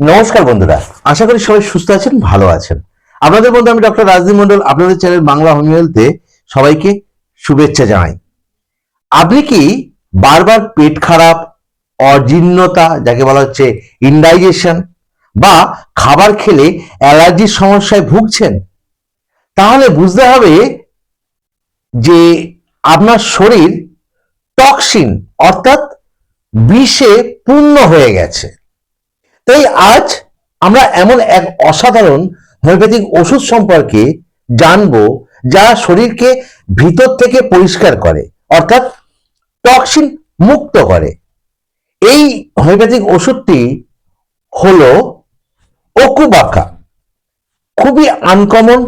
নমস্কার বন্ধুরা, আশা করি সবাই সুস্থ আছেন, ভালো আছেন। আপনাদের বন্ধু আমি ডক্টর রাজদীপ মন্ডল আপনাদের চ্যানেল বাংলা হেলথে সবাইকে শুভেচ্ছা জানাই। আপনি কি বারবার পেট খারাপ, অজীর্ণতা, যাকে বলা হচ্ছে ইনডাইজেশন বা খাবার খেলে অ্যালার্জির সমস্যায় ভুগছেন? তাহলে বুঝতে হবে যে আপনার শরীর টক্সিন অর্থাৎ বিষে পূর্ণ হয়ে গেছে। তাই আজ আমরা এমন এক অসাধারণ হোমিওপ্যাথিক ওষুধ সম্পর্কে জানব যা শরীরকে ভিতর থেকে পরিষ্কার করে, অর্থাৎ টক্সিন মুক্ত করে। এই হোমিওপ্যাথিক ওষুধটি হল ওকুবাকা। খুবই আনকমন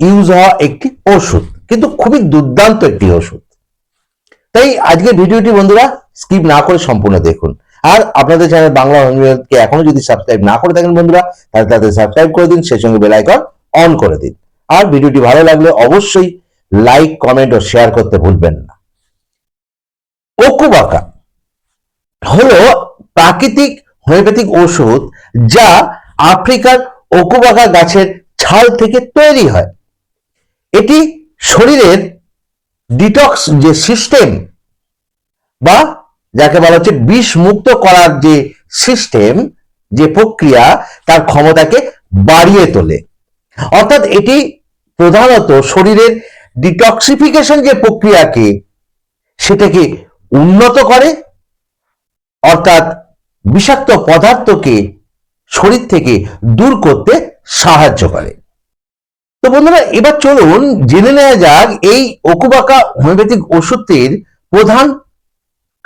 ইউজ হওয়া একটি ওষুধ, কিন্তু খুবই দুর্দান্ত একটি ওষুধ। তাই আজকে ভিডিওটি বন্ধুরা স্কিপ না করে সম্পূর্ণ দেখুন। আর আপনাদের চ্যানেল বাংলা হোমিওপ্যাথিকে এখনও যদি সাবস্ক্রাইব না করে থাকেন বন্ধুরা, তাহলে তাদের সাবস্ক্রাইব করে দিন, সেই সঙ্গে বেল আইকন অন করে দিন। আর ভিডিওটি ভালো লাগলে অবশ্যই লাইক কমেন্ট ও শেয়ার করতে ভুলবেন না। ওকুবাকা হলো প্রাকৃতিক হোমিওপ্যাথিক ওষুধ যা আফ্রিকার ওকুবাকা গাছের ছাল থেকে তৈরি হয়। এটি শরীরের ডিটক্স যে সিস্টেম বা যাকে বলা হচ্ছে বিষ মুক্ত করার যে সিস্টেম যে প্রক্রিয়া, তার ক্ষমতাকে বাড়িয়ে তোলে। অর্থাৎ এটি প্রধানত শরীরের ডিটক্সিফিকেশন যে প্রক্রিয়াকে, সেটাকে উন্নত করে, অর্থাৎ বিষাক্ত পদার্থকে শরীর থেকে দূর করতে সাহায্য করে। তো বন্ধুরা, এবার চলুন জেনে নেওয়া যাক এই ওকুবাকা হোমিওপ্যাথিক ওষুধটির প্রধান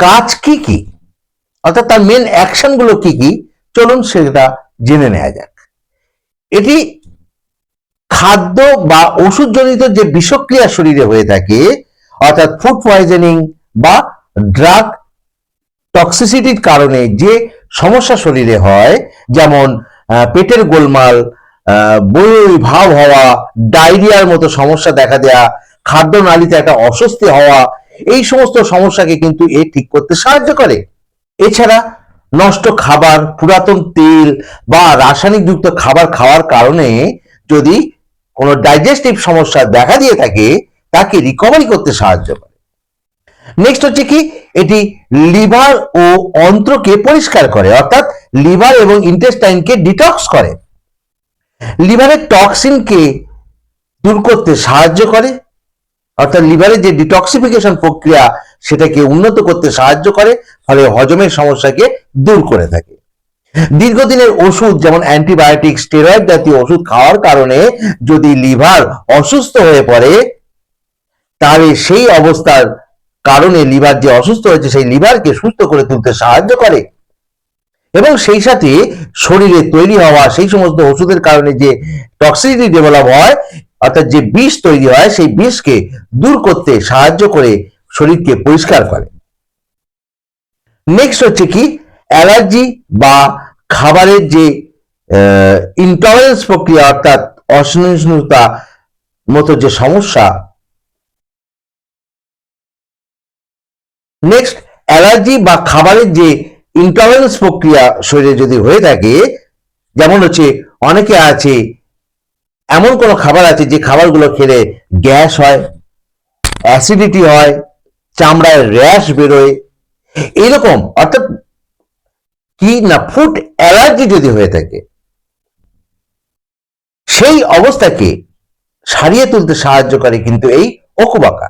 কাজ কি কি? অর্থাৎ তার মেন অ্যাকশনগুলো কি কি? চলুন সেটা জেনে নেওয়া যাক। এটি খাদ্য বা ওষুধজনিত যে বিষক্রিয়া শরীরে হয়ে থাকে, অর্থাৎ ফুড পয়জনিং বা ড্রাগ টক্সিসিটির কারণে যে সমস্যা শরীরে হয়, যেমন পেটের গোলমাল বই ভাব হওয়া, ডায়রিয়ার মতো সমস্যা দেখা দেয়া খাদ্য নালীতে একটা অস্বস্তি হওয়া এই সমস্ত সমস্যাকে কিন্তু এ ঠিক করতে সাহায্য করে। এছাড়া নষ্ট খাবার, পুরাতন তেল বা রাসায়নিক যুক্ত খাবার খাওয়ার কারণে যদি কোনো ডাইজেস্টিভ সমস্যা দেখা দিয়ে থাকে, তাকে রিকভারি করতে সাহায্য করে। নেক্সট হচ্ছে কি? এটি লিভার ও অন্ত্রকে পরিষ্কার করে, অর্থাৎ লিভার এবং ইন্টেস্টাইনকে ডিটক্স করে। লিভারের টক্সিনকে দূর করতে সাহায্য করে। অর্থাৎ লিভারের যে ডিটক্সিফিকেশন প্রক্রিয়া সেটাকে উন্নত করতে সাহায্য করে, ফলে হজমের সমস্যাকে দূর করে থাকে। দীর্ঘদিনের ওষুধ যেমন অ্যান্টিবায়োটিক, স্টেরয়েড জাতীয় ওষুধ খাওয়ার কারণে যদি লিভার অসুস্থ হয়ে পড়ে, তাহলে সেই অবস্থার কারণে লিভার যে অসুস্থ হয়েছে, সেই লিভারকে সুস্থ করে তুলতে সাহায্য করে। এবং সেই সাথে শরীরে তৈরি হওয়া সেই সমস্ত ওষুধের কারণে যে টক্সিসিটি ডেভেলপ হয়, অর্থাৎ যে বিষ তৈরি হয়, সেই বিষকে দূর করতে সাহায্য করে শরীরকে পরিষ্কার করে। নেক্সট হচ্ছে কি? অ্যালার্জি বা খাবারের যে ইনটলারেন্স প্রক্রিয়া, অর্থাৎ অসহিষ্ণুতা মতো যে সমস্যা। নেক্সট অ্যালার্জি বা খাবারের যে ইনটলারেন্স প্রক্রিয়া শরীরে যদি হয়ে থাকে, যেমন হচ্ছে অনেকে আছে, এমন কোনো খাবার আছে যে খাবারগুলো খেলে গ্যাস হয় অ্যাসিডিটি হয়, চামড়ায় র্যাশ বেরোয় এরকম অর্থাৎ কি না ফুড অ্যালার্জি যদি হয়ে থাকে, সেই অবস্থাকে সারিয়ে তুলতে সাহায্য করে কিন্তু এই ওকুবাকা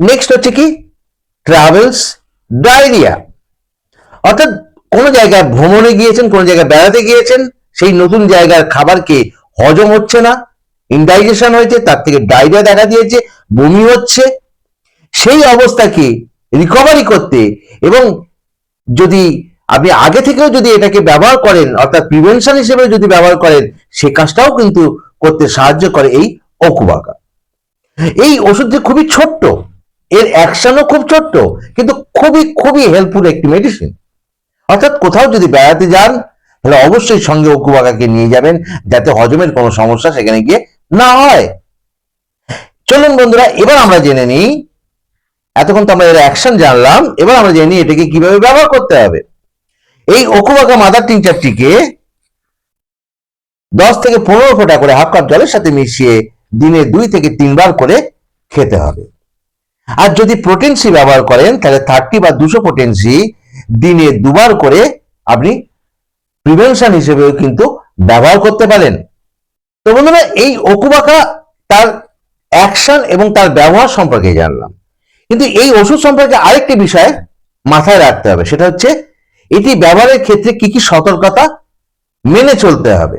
নেক্সট হচ্ছে কি? ট্রাভেলস ডায়রিয়া অর্থাৎ কোন জায়গায় ভ্রমণে গিয়েছেন, কোন জায়গায় বেড়াতে গিয়েছেন, সেই নতুন জায়গার খাবারকে হজম হচ্ছে না ইনডাইজেশন হয়েছে, তার থেকে ডায়রিয়া দেখা দিয়েছে, বমি হচ্ছে, সেই অবস্থাকে রিকভারি করতে এবং যদি আপনি আগে থেকেও যদি এটাকে ব্যবহার করেন, অর্থাৎ প্রিভেনশন হিসেবে যদি ব্যবহার করেন, সে কাজটাও কিন্তু করতে সাহায্য করে এই অকুবাকা। এই ওষুধটি খুবই ছোট্ট, এর অ্যাকশনও খুব ছোট্ট, কিন্তু খুবই খুবই হেল্পফুল একটি মেডিসিন অর্থাৎ কোথাও যদি বেড়াতে যান, তাহলে অবশ্যই সঙ্গে অকুবাকাকে নিয়ে যাবেন যাতে হজমের কোনো সমস্যা সেখানে গিয়ে না হয়। চলুন বন্ধুরা, এবার আমরা জেনে নিই, এতক্ষণ তো আমরা এর অ্যাকশন জানলাম, এবার আমরা জেনে নিই এটাকে কীভাবে ব্যবহার করতে হবে। এই ওকুবাকা মাদার টিংচারটিকে দশ থেকে পনেরো ফোঁটা করে হাফ কাপ জলের সাথে মিশিয়ে দিনে দুই থেকে তিনবার করে খেতে হবে। আর যদি প্রোটিন সি ব্যবহার করেন, তাহলে থার্টি বা দুশো প্রোটিন সি দিনে দুবার করে আপনি প্রিভেনশন হিসেবেও কিন্তু ব্যবহার করতে পারেন। তো বন্ধুরা, এই ওকুবাকা তার অ্যাকশন এবং তার ব্যবহার সম্পর্কে জানলাম। কিন্তু এই ওষুধ সম্পর্কে আরেকটি বিষয় মাথায় রাখতে হবে, সেটা হচ্ছে এটি ব্যবহারের ক্ষেত্রে কি কি সতর্কতা মেনে চলতে হবে।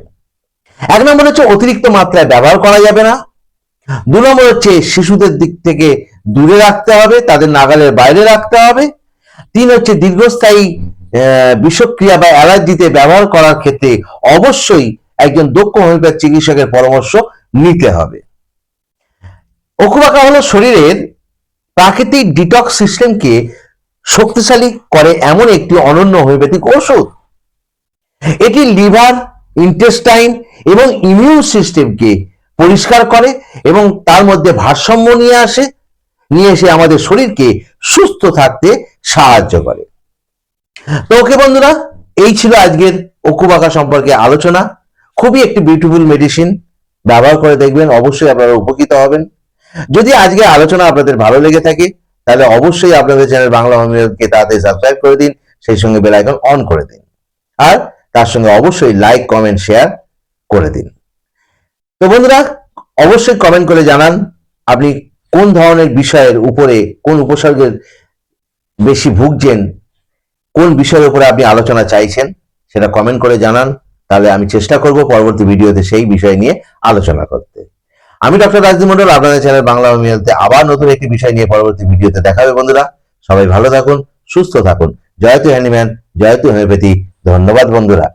এক নম্বর হচ্ছে অতিরিক্ত মাত্রায় ব্যবহার করা যাবে না। দু নম্বর হচ্ছে শিশুদের দিক থেকে দূরে রাখতে হবে, তাদের নাগালের বাইরে রাখতে হবে। তিন হচ্ছে দীর্ঘস্থায়ী বিষক্রিয়া বা অ্যালার্জিতে ব্যবহার করার ক্ষেত্রে অবশ্যই একজন দক্ষ হোমিওপ্যাথ চিকিৎসকের পরামর্শ নিতে হবে। ওকুবাকা হলো শরীরের প্রাকৃতিক ডিটক্স সিস্টেমকে শক্তিশালী করে এমন একটি অনন্য হোমিওপ্যাথিক ওষুধ। এটি লিভার, ইন্টেস্টাইন এবং ইমিউন সিস্টেমকে পরিষ্কার করে এবং তার মধ্যে ভারসাম্য নিয়ে আসে, নিয়ে এসে আমাদের শরীরকে সুস্থ থাকতে সাহায্য করে। তো ওকে বন্ধুরা, এই ছিল আজকের ওকুবাকা সম্পর্কে আলোচনা। খুবই একটি বিউটিফুল মেডিসিন ব্যবহার করে দেখবেন, অবশ্যই আপনারা উপকৃত হবেন। যদি আজকে আলোচনা আপনাদের ভালো লেগে থাকে, তাহলে অবশ্যই আপনাদের চ্যানেল বাংলা হোমিওকে তাড়াতাড়ি সাবস্ক্রাইব করে দিন, সেই সঙ্গে বেল আইকন অন করে দিন। আর তার সঙ্গে অবশ্যই লাইক কমেন্ট শেয়ার করে দিন। তো বন্ধুরা, অবশ্যই কমেন্ট করে জানান, আপনি কোন ধরনের বিষয়ের উপরে, কোন উপসর্গের বেশি ভুগছেন, কোন বিষয়ের উপরে আপনি আলোচনা চাইছেন সেটা কমেন্ট করে জানান, তাহলে আমি চেষ্টা করব পরবর্তী ভিডিওতে সেই বিষয় নিয়ে আলোচনা করতে। আমি ডক্টর রাজদীপ মন্ডল আপনাদের চ্যানেল বাংলা মিলতে আবার নতুন একটি বিষয় নিয়ে পরবর্তী ভিডিওতে দেখাবে বন্ধুরা। সবাই ভালো থাকুন, সুস্থ থাকুন। জয়তু হ্যান্ডিম্যান জয়তু হোমিওপ্যাথি। ধন্যবাদ বন্ধুরা।